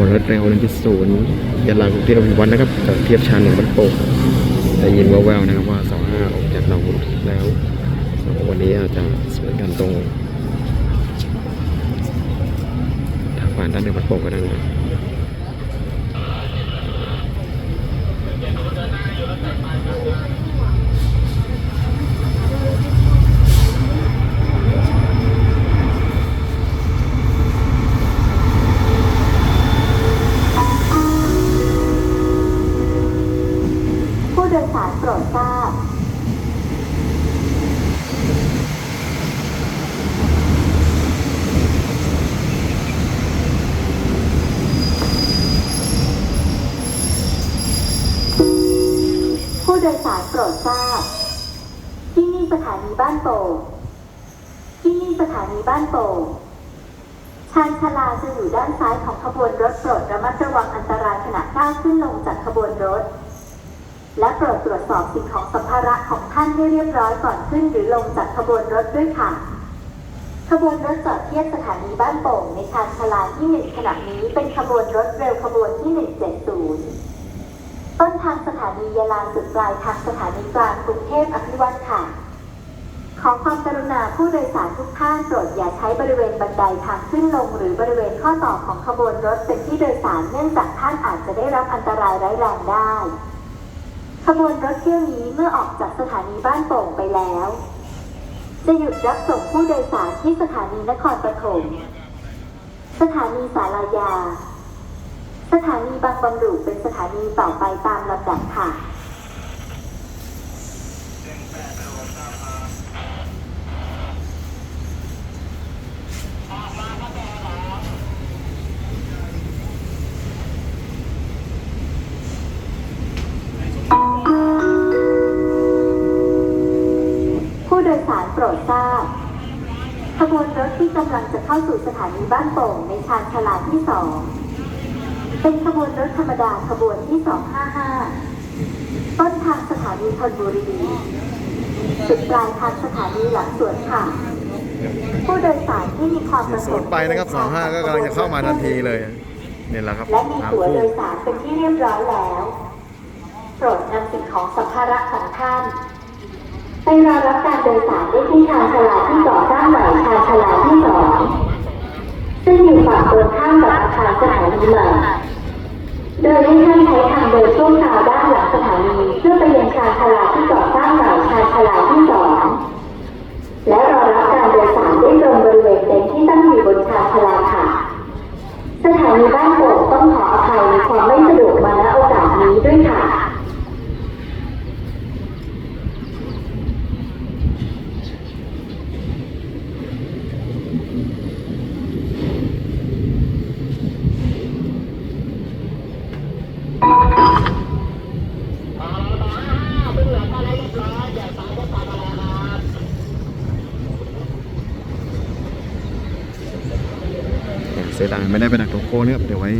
วรถเร็ว1.0ยะลากรุงเทพอภิวัฒน์นะครับจากเทียบชานหนึ่งบันโป่งได้ยินแว่วๆนะครับว่าสองห้าออกจากเราแล้ววันนี้อาจจะสวนกันตรงทางผ่านด้านหนึ่งบันโป่งก็ได้นะครับารโปรดทราบ ที่นี่สถานีบ้านโป่งที่นี่สถานีบ้านโป่งชานชาลาจะอยู่ด้านซ้ายของขบวนรถโปรดระมัดระวังอันตรายขณะก้าวขึ้นลงจากขบวนรถ และโปรดตรวจสอบสิ่งของสัมภาระของท่านให้เรียบร้อยก่อนขึ้นหรือลงจากขบวนรถด้วยค่ะ ขบวนรถจอดเทียบสถานีบ้านโป่งในชานชาลาที่หนึ่งขณะนี้เป็นขบวนรถเร็วขบวนที่ 170 ต้นทางสถานียะลาสุดปลายทางสถานีกลางกรุงเทพอภิวัตค่ะ ขอความกรุณาผู้โดยสารทุกท่านโปรดอย่าใช้บริเวณบันไดทางขึ้นลง หรือบริเวณข้อต่อของขบวนรถเป็นที่โดยสารเนื่องจากท่านอาจจะได้รับอันตรายร้ายแรงได้ ขบวนรถเที่ยวนี้เมื่อออกจากสถานีบ้านโป่งไปแล้ว จะหยุดรับส่งผู้โดยสารที่สถานีนครปฐมสถานีสารายา สถานีบางบำรุเป็นสถานีต่อไปตามลำดับค่ะ ผู้โดยสารโปรดทราบ ขบวนรถที่กำลังจะเข้าสู่สถานีบ้านโป่งในชานชาลาที่สอง เป็นขบวนรถธรรมดาขบวนที่ 255 ต้นทางสถานีธนบุรีจุดปลายทางสถานีหลังสวนค่ะ ผู้โดยสารที่มีความประสสวนงค์ไปนะครับสองห้าก็กำลังจะเข้ามาทันทีเลยเนี่ยแหละครับและมีตามตั๋วคู่โดยสารเป็นที่เรียบร้อยแล้ว โปรดนำสิ่งของสัมภาระของท่าน ไปรอรับการโดยสารได้ที่ชานชาลาที่ก่อสร้างใหม่ชานชาลาที่สองซึ่งอยู่ฝั่งตรงข้ามกับอาคารสถานีใหม่ โดยให้ท่านใช้ทางเดินช่วงคราวด้านหลังสถานีเพื่อไปยังชานชาลาที่ก่อสร้างใหม่ชานชาลาที่สองและรอรับการโดยสารได้ตรงบริเวณเต็นท์ที่ตั้งอยู่บนชานชาลาค่ะ สถานีบ้านโป่งต้องขออภัยในความไม่สะดวกมาณโอกาสนี้ด้วยค่ะ เสียดายไม่ได้ไปดักตัวโค้งนะครับเดี๋ยวไว้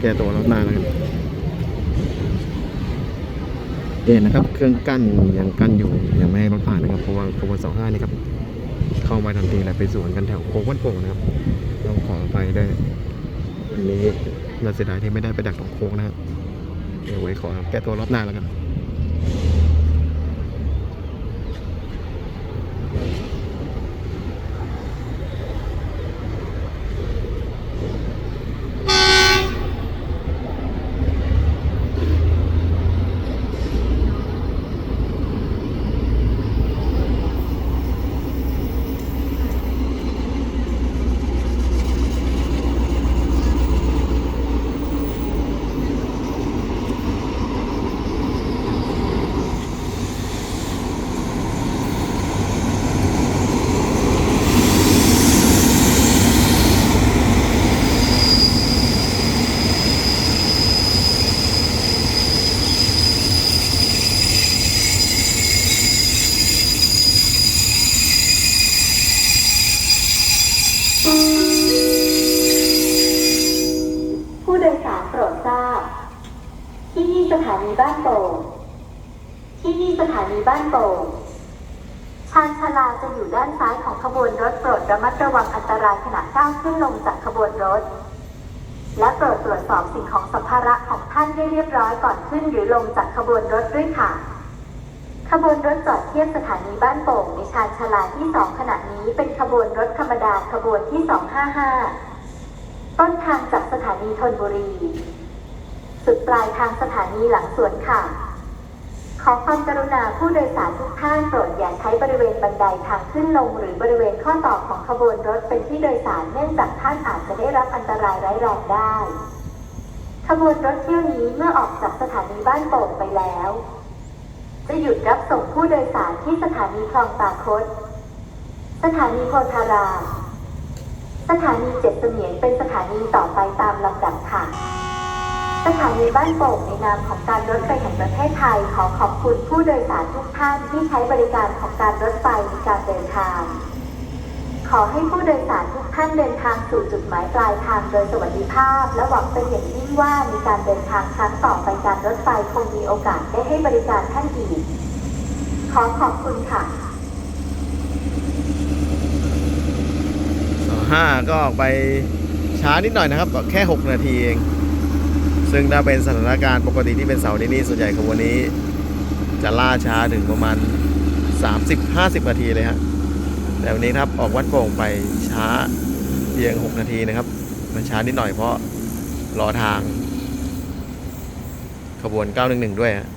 แก้ตัวรอบหน้านะครับเด่นนะครับ เครื่องกั้นยังกั้นอยู่ยังไม่ให้รถผ่านนะครับเพราะว่าขบวนสองห้านี่ครับเข้ามาทันทีเลยไปสวนกันแถวโค้งวัดโป่งนะครับต้องขออภัยด้วันนี้น่าเสียดายที่ไม่ได้ไปดักตรงโค้งนะครับเดี๋ยวไว้ขอแก้ตัวรอบหน้าแล้วกัน ผู้โดยสารโปรดทราบ ที่ นี่สถานีบ้านโป่งที่นี่สถานีบ้านโป่งชานชาลาจะอยู่ด้านซ้ายของขบวนรถโปรดระมัดระวังอันตรายขณะก้าวขึ้นลงจากขบวนรถ และโปรดตรวจสอบสิ่งของสัมภาระของท่านให้เรียบร้อยก่อนขึ้นหรือลงจากขบวนรถด้วยค่ะ ขบวนรถจอดเทียบสถานีบ้านโป่งในชานชาลาที่ 2 ขณะนี้เป็นขบวนรถธรรมดาขบวนที่ 255 ต้นทางจากสถานีธนบุรี สุดปลายทางสถานีหลังสวนค่ะ ขอความกรุณาผู้โดยสารทุกท่านโปรดอย่าใช้บริเวณบันไดทางขึ้นลง หรือบริเวณข้อต่อของขบวนรถเป็นที่โดยสารเนื่องจากท่านอาจจะได้รับอันตรายร้ายแรงได้ ขบวนรถเที่ยวนี้เมื่อออกจากสถานีบ้านโป่งไปแล้ว จะหยุดรับส่งผู้โดยสารที่สถานีคลองตาคดสถานีโพธารามสถานีเจ็ดเสมียนเป็นสถานีต่อไปตามลำดับค่ะ สถานีบ้านโป่งในนามของการรถไฟแห่งประเทศไทยขอขอบคุณผู้โดยสารทุกท่านที่ใช้บริการของการรถไฟในการเดินทาง ขอให้ผู้โดยสารทุกท่านเดินทางสู่จุดหมายปลายทางโดยสวัสดิภาพ และหวังเป็นอย่างยิ่งว่าในการเดินทางครั้งต่อไปการรถไฟคงมีโอกาสได้ให้บริการท่านอีก ขอขอบคุณค่ะสองห้าก็ออกไปช้านิดหน่อยนะครับก็แค่ 6 นาทีเอง ซึ่งถ้าเป็นสถานการณ์ปกติที่เป็นเสาร์นี้นี่ส่วนใหญ่ขบวนนี้ จะล่าช้าถึงประมาณ 30-50 นาทีเลยฮะแต่วันนี้ครับออกวัดโป่งไปช้าเพียง 6 นาทีนะครับ มันช้านิดหน่อยเพราะรอทาง ขบวน 911 ด้วยฮะ